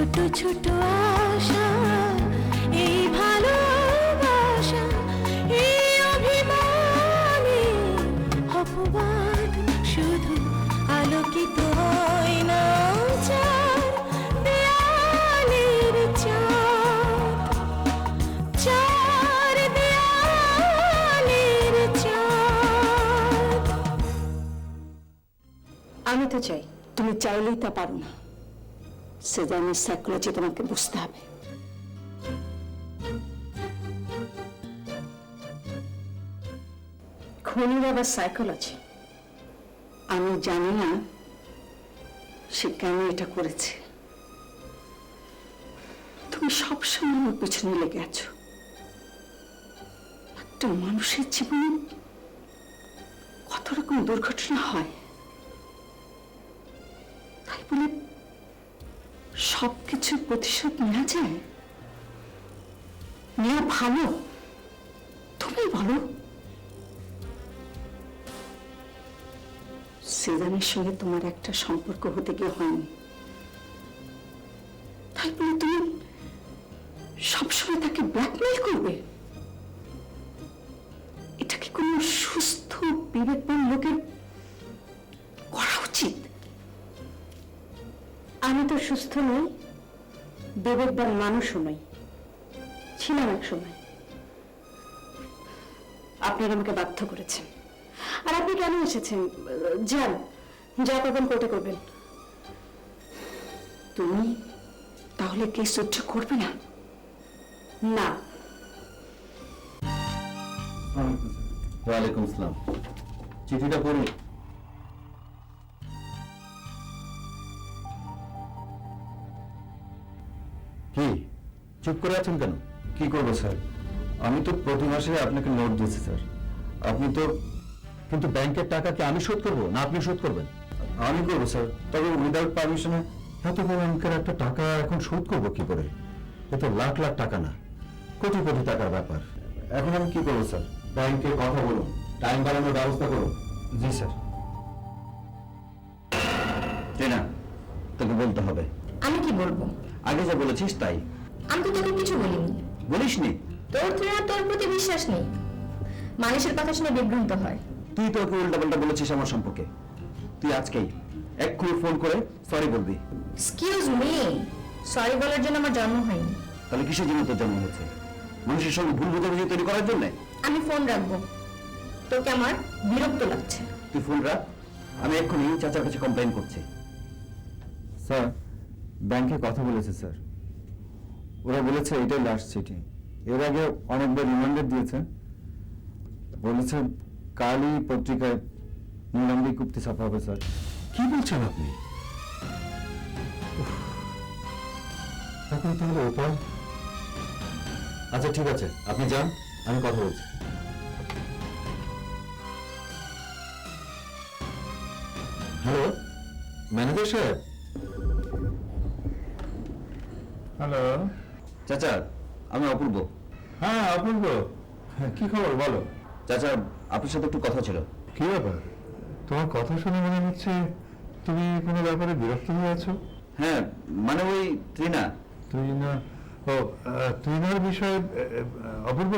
ছোট ছোট আশা, এই ভালোবাসা, এই অভিমানে অপবাদ শুধু আলোকিত হয় না আমি তো চাই, তুমি চাইলেই তা পারো না। সেজানের সাইকোলজি তোমাকে বুঝতে হবে খুনির আবার সাইকোলজি আমি জানি না সে কেন এটা করেছে তুমি সবসময় ওর পিছনে লেগে আছো একটা মানুষের জীবনে কত রকম দুর্ঘটনা হয় তাই বলে সব কিছুর প্রতিশোধ নেওয়া যায়? নেওয়া ভালো? তুমি বলো। সেজানের সঙ্গে তোমার একটা সম্পর্ক হতে গিয়ে হয়নি। তাই বলে তুমি সবসময় তাকে ব্ল্যাকমেল করবে? এটা কি কোনো সুস্থ, বিবেকবান লোকের সুস্থ নই, বিবেকবান মানুষও নই। ছিলাম এক সময়। আপনারা আমাকে বাধ্য করেছেন। আর আপনি কেন এসেছেন? যান, যা করবেন কোর্টে করবেন। তুমি তাহলে কেস সহ্য করবে না? না। ওয়ালাইকুম আসসালাম। চিঠিটা পড়ুন। চুপ করে আছেন কেন? কি করব স্যার? আমি তো প্রতি মাসে আপনাকে নোট দিয়েছি স্যার। আপনি তো কিন্তু ব্যাংকের টাকা কি আমি শোধ করব না আপনি শোধ করবেন? আমি করব স্যার। তবে উইদাউট পারমিশনে এত বড় অঙ্কের একটা টাকা এখন শোধ করব কি করে? এ তো লাখ লাখ টাকা না কোটি কোটি টাকার ব্যাপার। এখন আমি কি করব স্যার? ব্যাংকে কথা বলুন টাইম বাড়ানোর ব্যবস্থা করুন। জি স্যার। না তোকে বলতে হবে। আমি কি বলব? আগে যা বলেছিস তাই। আমি তো তোকে কিছু বলিনি। বলিসনি? তোর তুলনা তোর প্রতি বিশ্বাস নেই। মানুষের কথা শুনে বিভ্রান্ত হয়। তুই তো ওকে উল্টা পাল্টা বলেছিস আমার সম্পর্কে। তুই আজকেই এক্ষুনি ফোন করে সরি বলবি। এক্সকিউজ মি সরি বলার জন্য আমার জন্ম হয়নি। তাহলে কিসের জন্য তোর জন্ম হয়েছে? মানুষের সঙ্গে ভুল বোঝাবুঝি তৈরি করার জন্য? আমি ফোন রাখব। তোকে আমার বিরক্ত লাগছে। তুই ফোন রাখ। আমি এক্ষুনি চাচার কাছে কমপ্লেন করছি। স্যার ব্যাংকে কথা বলেছে স্যার ওরা বলেছে এটাই লাস্ট চিঠি এর আগে অনেকবার রিমান্ডার দিয়েছে। বলেছে কালই পত্রিকায় নিলাম বিজ্ঞপ্তি ছাপা হবে স্যার কি বলছেন আপনি? এখন তাহলে উপায়? আচ্ছা ঠিক আছে আপনি যান আমি কথা বলছি। হ্যালো ম্যানেজার সাহেব? হ্যালো। চাচা আমি অপূর্ব। হ্যাঁ অপূর্ব। হ্যাঁ, কি খবর বলো। চাচা আপনার সাথে একটু কথা ছিল। কি ব্যাপার? তোমার কথা শুনে মনে হচ্ছে তুমি কোনো ব্যাপারে বিরক্ত হয়ে আছো? হ্যাঁ মানে ওই ত্রিনা। তুই না ও তুই বিষয়ে অপূর্ব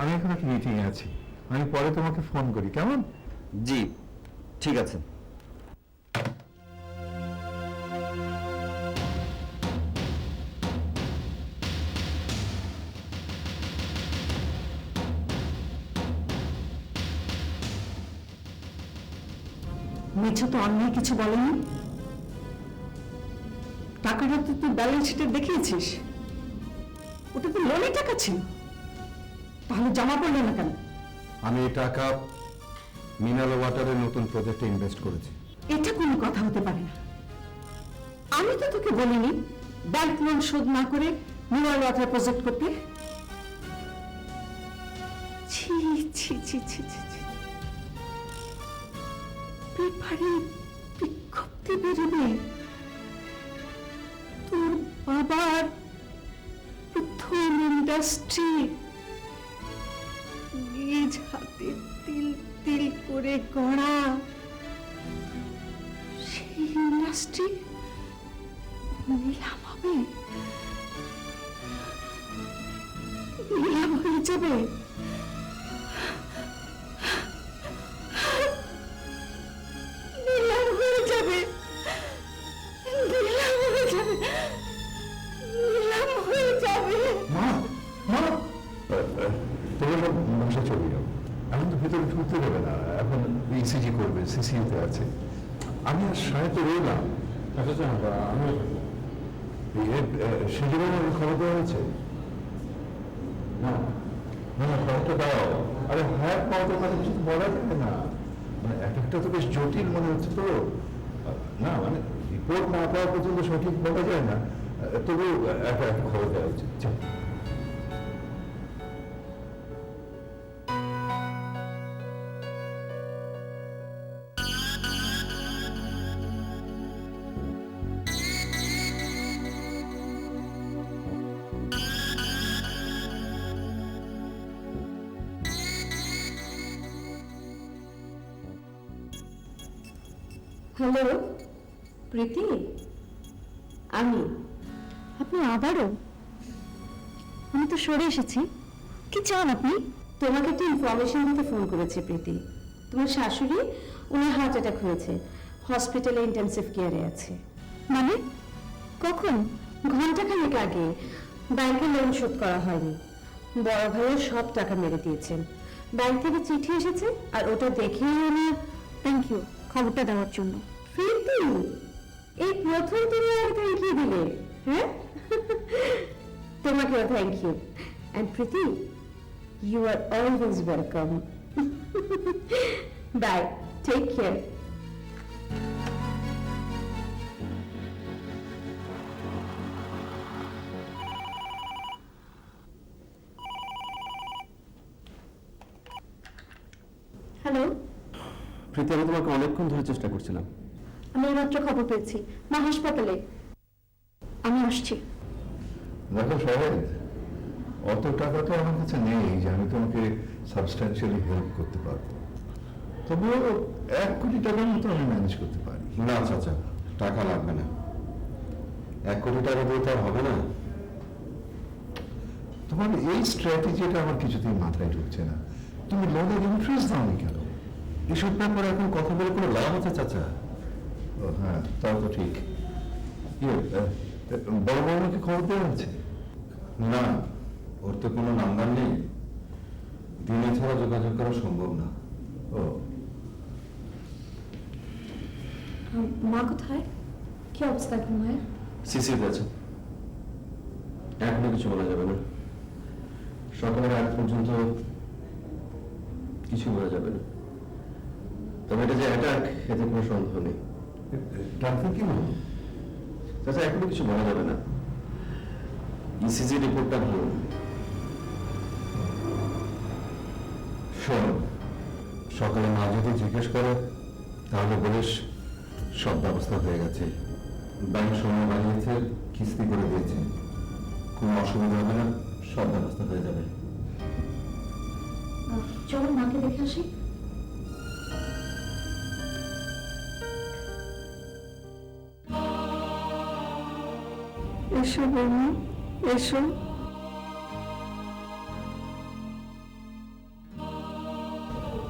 আমি এখন একটা মিটিং আছি। আমি পরে তোমাকে ফোন করি কেমন? জি ঠিক আছে। মিছু তো অন্যায় কিছু বলেনি? টাকাটা তো তুই ব্যালেন্স শিটে দেখিয়েছিস? ওটা তো লোনের টাকা ছিল। তাহলে জমা পড়ল না কেন? আমি এই টাকা মিনারেল ওয়াটারের নতুন প্রজেক্টে ইনভেস্ট করেছি। এটা কোনো কথা হতে পারে না। আমি তো তোকে বলিনি ব্যাংক লোন শোধ না করে মিনারেল ওয়াটার প্রজেক্ট করতে। ছি ছি ছি ছি ছি। পেপারে বিজ্ঞপ্তি বেরোবে। তোর বাবার প্রথম ইন্ডাস্ট্রি নিজ হাতে তিল তিল করে গড়া। সেই ইন্ডাস্ট্রি নিলাম হবে নিলাম হয়ে যাবে। ইসিজি করবে সিসিউতে আছে আমি আর সাহেবে রইলাম খবর দেওয়া হয়েছে না না খবরটা দাও আরে হ্যাঁ কথা কিছু বলা যাবে না মানে এক একটা তো বেশ জটিল মনে হচ্ছে তো না মানে রিপোর্ট না পাওয়া পর্যন্ত সঠিক বলা যায় না তবু একটা খবর দেওয়া উচিত হ্যালো প্রীতি? আমি। আপনি আবারও? আমি তো সরে এসেছি। কি চান আপনি? তোমাকে একটু ইনফরমেশন দিতে ফোন করেছে প্রীতি। তোমার শাশুড়ি ওনার হার্ট অ্যাটাক হয়েছে। হসপিটালে ইন্টেন্সিভ কেয়ারে আছে। মানে? কখন? ঘন্টাখানেক আগে। ব্যাংকে লোন শোধ করা হয়নি। বড় ভাইয়ের সব টাকা মেরে দিয়েছেন। ব্যাংক থেকে চিঠি এসেছে আর ওটা দেখেই আমি থ্যাংক ইউ খবরটা দেওয়ার জন্য। প্রীতি এই প্রথম তুমি আমাকে থ্যাংক ইউ দিলে। হ্যাঁ? তোমাকেও thank you and Priti you are always welcome bye take care hello Priti আমি তোমাকে অনেকক্ষণ ধরে চেষ্টা করছিলাম। আমি মাত্র খবর পেয়েছি। মা হাসপাতালে। আমি আসছি। দেখো সবাই অত টাকা তো আমার কাছে নেই যে আমি তোমাকে সাবস্ট্যান্সিয়ালি হেল্প করতে পারব। তবুও এক কোটি টাকার মতো আমি ম্যানেজ করতে পারি। না চাচা টাকা লাগবে না। এক কোটি টাকা দিয়ে তো আর হবে না। তোমার এই স্ট্র্যাটেজিটা আমার কিছুতেই মাথায় ঢুকছে না। তুমি লোনের ইন্টারেস্ট দাওনি কেন? এসব ব্যাপারে এখন কথা বলে কোনো লাভ আছে চাচা? ও হ্যাঁ তাও তো ঠিক। ইয়ে, বড় বড়কে খবর দেওয়া আছে না ওর তো কোনো নাম্বার নেই। দিনে ছাড়া যোগাযোগ করা সম্ভব না। ও। মা কোথায়? কি অবস্থা এখন মায়ের? সিসিতে আছে এখনও কিছু বলা যাবে না। সকালের আগ পর্যন্ত কিছু বলা যাবে না। তবে এটা যে অ্যাটাক এতে কোনো সন্দেহ নেই। ডাক্তার কি বলব? চাচা এখনও কিছু বলা যাবে না। ইসিজি রিপোর্টটা ভালো। শোন সকালে মা যদি জিজ্ঞেস করে তাহলে বলিস সব ব্যবস্থা হয়ে গেছে। ব্যাংক সময় বানিয়েছে কিস্তি করে দিয়েছে। কোনো অসুবিধা হবে না সব ব্যবস্থা হয়ে যাবে। চলো মাকে দেখে আসি। এসো বৌমা এসো।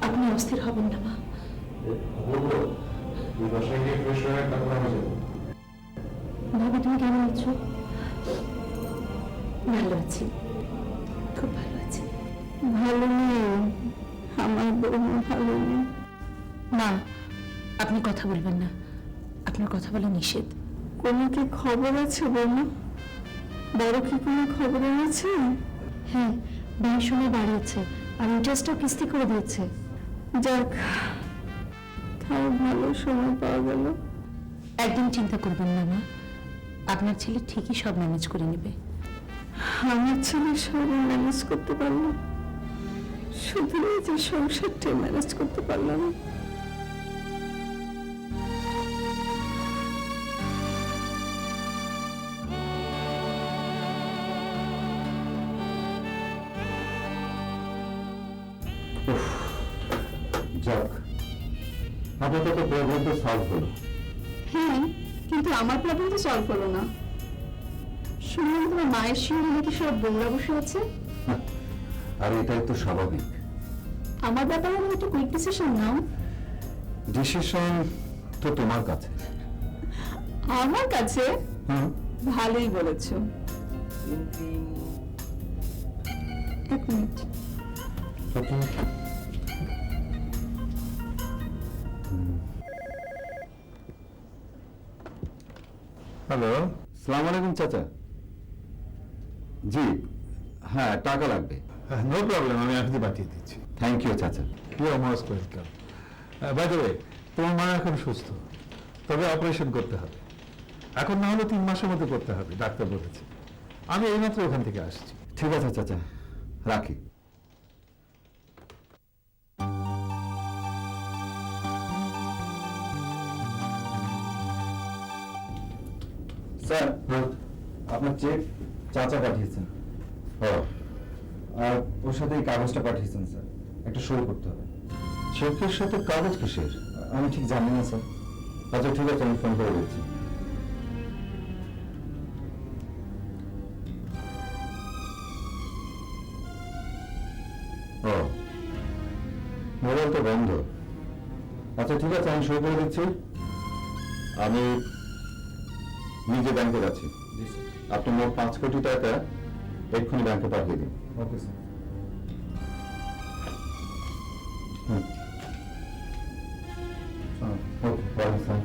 আপনি অস্থির হবেন না মা। ভাবি তুমি কেমন আছো? ভালো আছি। খুব ভালো আছি। ভালো নেই। আমার বৌমা ভালো নেই। মা আপনি কথা বলবেন না। আপনার কথা বলা নিষেধ। কোনো কি খবর আছে বৌমা? বড় কি কোনো খবর এনেছে? হ্যাঁ ব্যয় সময় বাড়িয়েছে আর ইন্টারেস্টটাও কিস্তি করে দিয়েছে। যাক তাও ভালো সময় পাওয়া গেল। একদম চিন্তা করবেন না মা। আপনার ছেলে ঠিকই সব ম্যানেজ করে নেবে। আমার ছেলে সব ম্যানেজ করতে পারল। শুধু নিজের সংসারটা ম্যানেজ করতে পারলাম না। যাক আপাতত প্রবলেম তো সলভ হলো। হ্যাঁ কিন্তু আমার প্রবলেম তো সলভ হলো না। শুনলাম তোমার মায়ের সঙ্গে নাকি সব বোমরা বসে আছে? আর এটাই তো স্বাভাবিক। আমার ব্যাপারে আমি একটা কুইক ডিসিশন নাও। ডিসিশন তো তোমার কাছে। আমার কাছে? হুম। ভালোই বলেছ। এক মিনিট। হ্যালো সালাম আলাইকুম চাচা। জি হ্যাঁ টাকা লাগবে। নো প্রবলেম আমি এখনই পাঠিয়ে দিচ্ছি। থ্যাংক ইউ চাচা। You are most welcome by the way তোমার মা এখন সুস্থ। তবে অপারেশন করতে হবে। এখন না হলে তিন মাসের মধ্যে করতে হবে ডাক্তার বলেছে। আমি এইমাত্র ওখান থেকে আসছি। ঠিক আছে চাচা। রাখি। স্যার আপনার চেক চাচা পাঠিয়েছেন। আর ওর সাথে এই কাগজটা পাঠিয়েছেন স্যার। একটা সই করতে হবে। চেকের সাথে কাগজ কিসের? আমি ঠিক জানি না স্যার। আচ্ছা ঠিক আছে আমি ফোন করে দিচ্ছি ও। মোবাইল তো বন্ধ। আচ্ছা ঠিক আছে আমি সই করে দিচ্ছি। আমি নিজে ব্যাংকে যাচ্ছি। জি স্যার আপনি মোট পাঁচ কোটি টাকা এক্ষুনি ব্যাংকে পাঠিয়ে দিন। ওকে স্যার হুম। ওকে ওয়ালাইকুম আসসালাম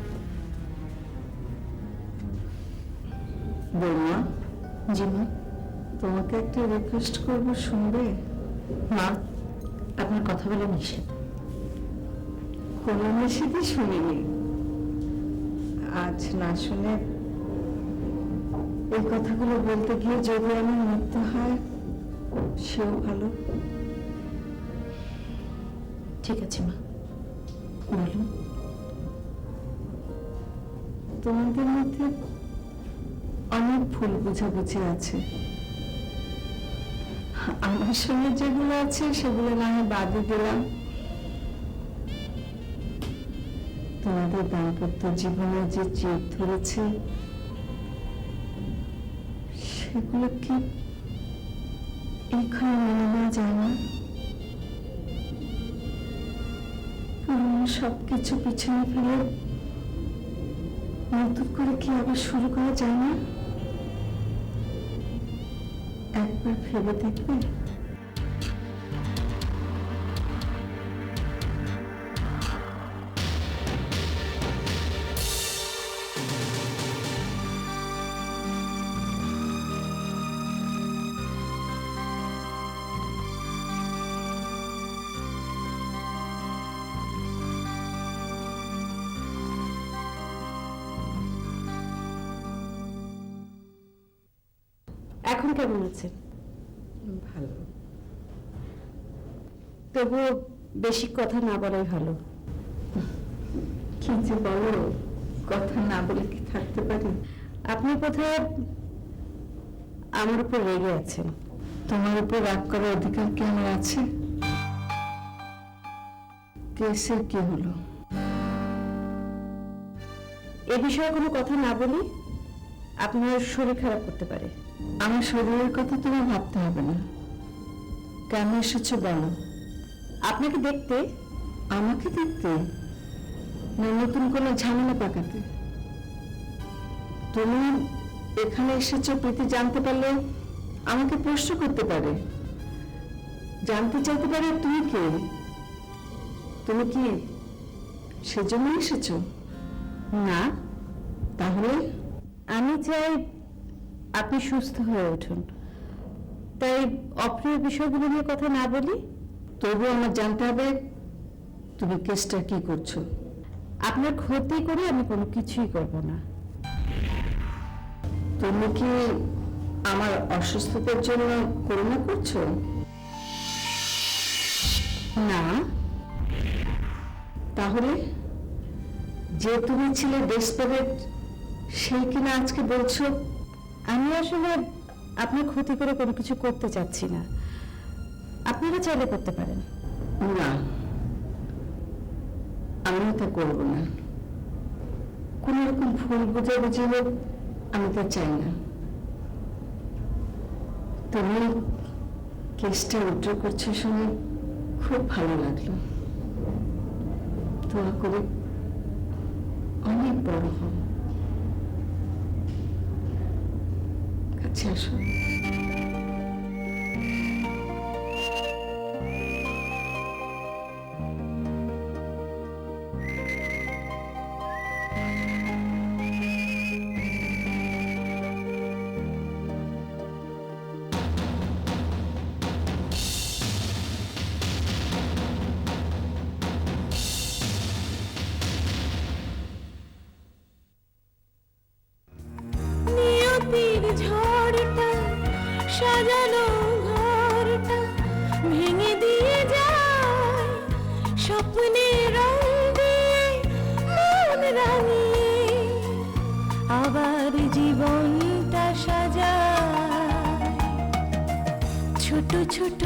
বৌমা জি মা তোমাকে একটা রিকোয়েস্ট করব শুনবে? মা আপনার কথা বলা নিষেধ। কোনো নিষেধই শুনিনি। আজ না শুনে এই কথাগুলো বলতে গিয়ে যদি আমার মৃত্যু হয় সেও ভালো। ঠিক আছে মা। বলুন তোমাদের মধ্যে অনেক ভুল বুঝাবুঝি আছে। আমার সঙ্গে যেগুলো আছে সেগুলো না আমি বাদে দিলাম। তোমাদের দাম্পত্য জীবনে যে চেপ ধরেছে সেগুলো কি এইখানে মেনে নেওয়া যায় না পুরনো সবকিছু পিছনে ফেলে নতুন করে কি আবার শুরু করা যায় না? একবার ভেবে দেখবে। এখন কেমন আছেন ভালো। তবুও বেশি কথা না বলাই ভালো। কি যে বলো কথা না বলে কি থাকতে পারি? আপনি কোথায় আমার উপর রেগে আছেন। তোমার উপর রাগ করার অধিকার কি আমার আছে? কেসের কি হলো? এ বিষয়ে কোনো কথা না বলি আপনার শরীর খারাপ করতে পারে। আমার শরীরের কথা তোমার ভাবতে হবে না। কেন এসেছ বলো। আপনাকে দেখতে, আমাকে দেখতে না নতুন কোনো ঝামেলা পাকাতে? তুমি এখানে এসেছ প্রীতি জানতে পারলে আমাকে প্রশ্ন করতে পারে। জানতে চাইতে পারে তুমি কে? তুমি কি সেজন্য এসেছ? না? তাহলে আমি চাই আপনি সুস্থ হয়ে উঠুন। তাই অপ্রিয় বিষয়গুলো নিয়ে কথা না বলি তবু আমার জানতে হবে তুমি কেসটা কি করছ। আপনার ক্ষতি করে আমি কোনো কিছুই করব না। তুমি কি আমার অসুস্থতার জন্য করুণা করছ? না। তাহলে যে তুমি ছিলে ডেসপারেট সেই কিনা আজকে বলছো? আমি আসলে আপনার ক্ষতি করে কোনো কিছু করতে চাচ্ছি না। আপনারা চাইলে করতে পারেন। না আমি তা করব না। কোন রকম ভুল বুঝাবুঝি হোক, আমি তা চাই না। তুমি কেসটা উদ্র করছ শুনে খুব ভালো লাগল। দোয়া করে অনেক বড় হও কাছে আসো জীবনটা সাজা ছোট ছোট